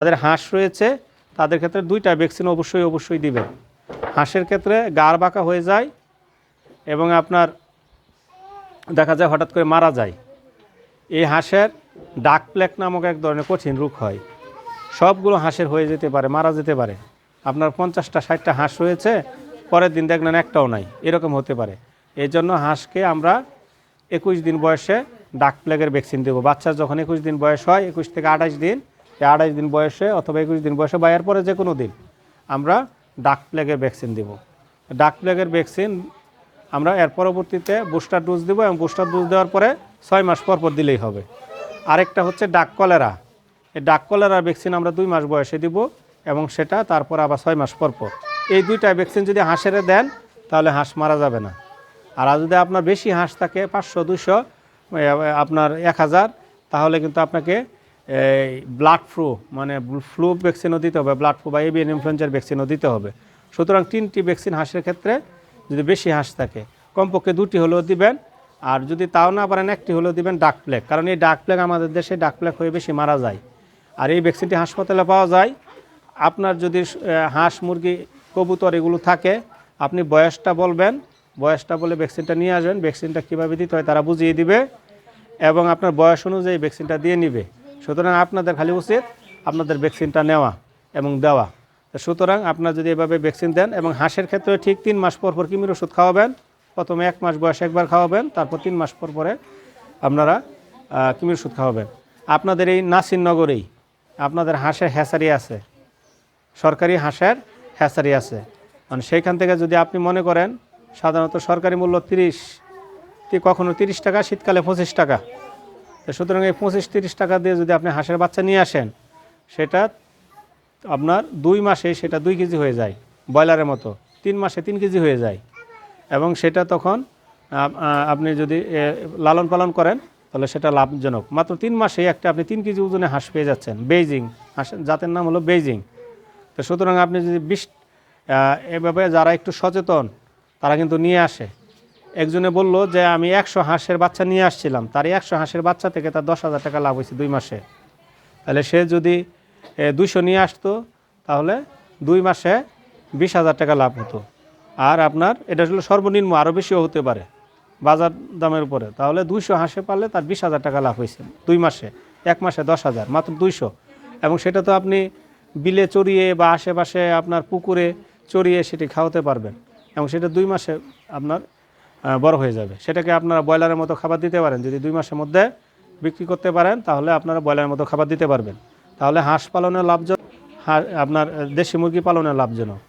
যাদের হাঁস রয়েছে, তাদের ক্ষেত্রে দুইটা ভ্যাকসিন অবশ্যই অবশ্যই দিবেন। হাঁসের ক্ষেত্রে গাড় বাঁকা হয়ে যায় এবং আপনার দেখা যায় হঠাৎ করে মারা যায়। এই হাঁসের ডাক প্লেক নামক এক ধরনের কঠিন রোগ হয়। সবগুলো হাঁসের হয়ে যেতে পারে, মারা যেতে পারে। আপনার পঞ্চাশটা, ষাটটা হাঁস রয়েছে, পরের দিন দেখলেন একটাও নাই, এরকম হতে পারে। এই জন্য হাঁসকে আমরা একুশ দিন বয়সে ডাক প্লেগের ভ্যাকসিন দেবো। বাচ্চার যখন একুশ দিন বয়স হয়, একুশ থেকে আঠাশ দিন আঠাশ দিন বয়সে অথবা একুশ দিন বয়সে বা এরপরে যে কোনো দিন আমরা ডাক প্লেগের ভ্যাকসিন দেবো। ডাক প্লেগের ভ্যাকসিন আমরা এর পরবর্তীতে বুস্টার ডোজ দেবো এবং বুস্টার ডোজ দেওয়ার পরে ছয় মাস পর পর দিলেই হবে। আরেকটা হচ্ছে ডাক কলেরা। এই ডাক কলেরার ভ্যাকসিন আমরা দুই মাস বয়সে দিব এবং সেটা তারপর আবার ছয় মাস পর পর। এই দুইটা ভ্যাকসিন যদি হাঁসের দেন, তাহলে হাঁস মারা যাবে না। আর যদি আপনার বেশি হাঁস থাকে, পাঁচশো দুশো আপনার এক হাজার, তাহলে কিন্তু আপনাকে এই ব্লাড ফ্লু মানে ফ্লু ভ্যাকসিনও দিতে হবে ব্লাড ফ্লু বা এভিয়ান ইনফ্লুয়েঞ্জার ভ্যাকসিনও দিতে হবে। সুতরাং তিনটি ভ্যাকসিন হাঁসের ক্ষেত্রে যদি বেশি হাঁস থাকে, কমপক্ষে দুটি হলেও দিবেন, আর যদি তাও না পারেন একটি হলেও দিবেন ডাক প্লেগ কারণ এই ডাক প্লেগ আমাদের দেশে ডাক প্লেগ হয়ে বেশি মারা যায়। আর এই ভ্যাকসিনটি হাসপাতালে পাওয়া যায়। আপনার যদি হাঁস, মুরগি, কবুতর এগুলো থাকে, আপনি বয়সটা বলবেন, বয়সটা বলে ভ্যাকসিনটা নিয়ে আসবেন ভ্যাকসিনটা কীভাবে দিতে হয় তারা বুঝিয়ে দিবে, এবং আপনার বয়স অনুযায়ী ভ্যাকসিনটা দিয়ে নিবে। সুতরাং আপনাদের খালি উচিত আপনাদের ভ্যাকসিনটা নেওয়া এবং দেওয়া। সুতরাং আপনার যদি এভাবে ভ্যাকসিন দেন এবং হাঁসের ক্ষেত্রে ঠিক তিন মাস পর পর কিমির ওষুধ খাওয়াবেন, প্রথমে এক মাস বয়সে একবার খাওয়াবেন, তারপর তিন মাস পর পরে আপনারা কিমির ওষুধ খাওয়াবেন। আপনাদের এই নাসিরনগরেই আপনাদের হাঁসের হ্যাচারি আছে, সরকারি হাঁসের হ্যাচারি আছে। মানে সেইখান থেকে যদি আপনি মনে করেন, সাধারণত সরকারি মূল্য তিরিশ কখনো তিরিশ টাকা, শীতকালে পঁচিশ টাকা। সুতরাং এই পঁচিশ তিরিশ টাকা দিয়ে যদি আপনি হাঁসের বাচ্চা নিয়ে আসেন, সেটা আপনার দুই মাসে সেটা দুই কেজি হয়ে যায়, ব্রয়লারের মতো। তিন মাসে তিন কেজি হয়ে যায়। এবং সেটা তখন আপনি যদি লালন পালন করেন, তাহলে সেটা লাভজনক। মাত্র তিন মাসে একটা আপনি তিন কেজি ওজনে হাঁস পেয়ে যাচ্ছেন। বেইজিং, হাঁস, জাতের নাম হলো বেইজিং। তো সুতরাং আপনি যদি বিশ এভাবে যারা একটু সচেতন, তারা কিন্তু নিয়ে আসে। একজনে বলল যে আমি একশো হাঁসের বাচ্চা নিয়ে আসছিলাম। তার একশো হাঁসের বাচ্চা থেকে তার দশ হাজার টাকা লাভ হয়েছে দুই মাসে। তাহলে সে যদি দুইশো নিয়ে আসতো, তাহলে দুই মাসে বিশ হাজার টাকা লাভ হতো। আর আপনার এটা হলো সর্বনিম্ন আরও বেশিও হতে পারে বাজার দামের উপরে। তাহলে দুইশো হাঁসে পারলে তার বিশ হাজার টাকা লাভ হয়েছে দুই মাসে। এক মাসে দশ হাজার, মাত্র দুইশো। এবং সেটা তো আপনি বিলে চড়িয়ে বা আশেপাশে আপনার পুকুরে চড়িয়ে সেটি খাওয়াতে পারবেন। এবং সেটা দুই মাসে আপনার বড় হয়ে যাবে। সেটাকে আপনারা ব্রয়লারের মতো খাবার দিতে পারেন। যদি দুই মাসের মধ্যে বিক্রি করতে পারেন, তাহলে আপনারা ব্রয়লারের মতো খাবার দিতে পারবেন। তাহলে হাঁস পালনের লাভজনক আপনার দেশি মুরগি পালনের লাভজনক।